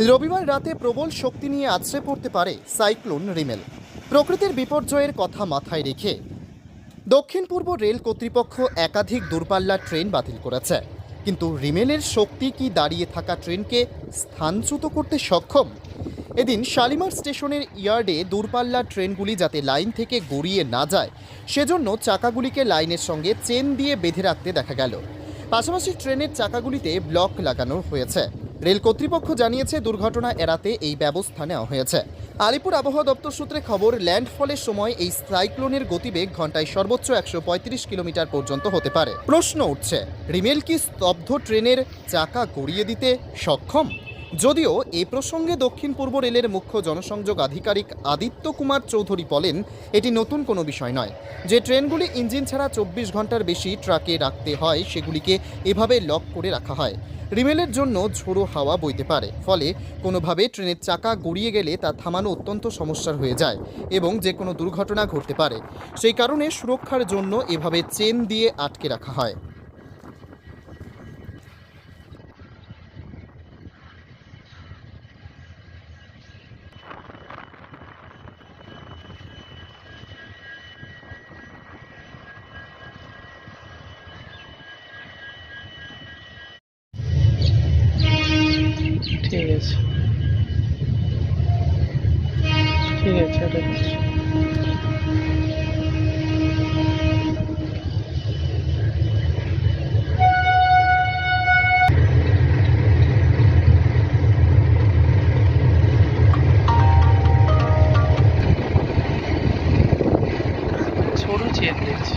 রবিবার রাতে প্রবল শক্তি নিয়ে আছড়ে পড়তে পারে সাইক্লোন রিমেল। প্রকৃতির বিপর্যয়ের কথা মাথায় রেখে দক্ষিণ পূর্ব রেল কর্তৃপক্ষ একাধিক দূরপাল্লার ট্রেন বাতিল করেছে। কিন্তু রিমেলের শক্তি কি দাঁড়িয়ে থাকা ট্রেনকে স্থানচ্যুত করতে সক্ষম? এদিন শালিমার স্টেশনের ইয়ার্ডে দূরপাল্লার ট্রেনগুলি যাতে লাইন থেকে গড়িয়ে না যায়, সেজন্য চাকাগুলিকে লাইনের সঙ্গে চেন দিয়ে বেঁধে রাখতে দেখা গেল। পাশাপাশি ট্রেনের চাকাগুলিতে ব্লক লাগানো হয়েছে। রেল কর্তৃপক্ষ জানিয়েছে দুর্ঘটনা এড়াতে এই ব্যবস্থা নেওয়া হয়েছে। আলিপুর আবহাওয়া দপ্তর সূত্রে খবর, ল্যান্ডফলের সময় এই সাইক্লোনের গতিবেগ ঘন্টায় সর্বোচ্চ একশো পঁয়ত্রিশ কিলোমিটার পর্যন্ত হতে পারে। প্রশ্ন উঠছে রিমেল কি স্তব্ধ ট্রেনের চাকা গড়িয়ে দিতে সক্ষম? যদিও এ প্রসঙ্গে দক্ষিণ পূর্ব রেলের মুখ্য জনসংযোগ আধিকারিক আদিত্য কুমার চৌধুরী বলেন, এটি নতুন কোনো বিষয় নয়। যে ট্রেনগুলি ইঞ্জিন ছাড়া চব্বিশ ঘণ্টার বেশি ট্রাকে রাখতে হয়, সেগুলিকে এভাবে লক করে রাখা হয়। রিমেলের জন্য ঝোড়ো হাওয়া বইতে পারে। ফলে কোনোভাবে ট্রেনের চাকা গড়িয়ে গেলে তা থামানো অত্যন্ত সমস্যার হয়ে যায় এবং যে কোনো দুর্ঘটনা ঘটতে পারে। সেই কারণে সুরক্ষার জন্য এভাবে চেন দিয়ে আটকে রাখা হয় ঠিক আছে। ঠিক আছে ওটা দিচ্ছি। ছোট চেন দেখছি।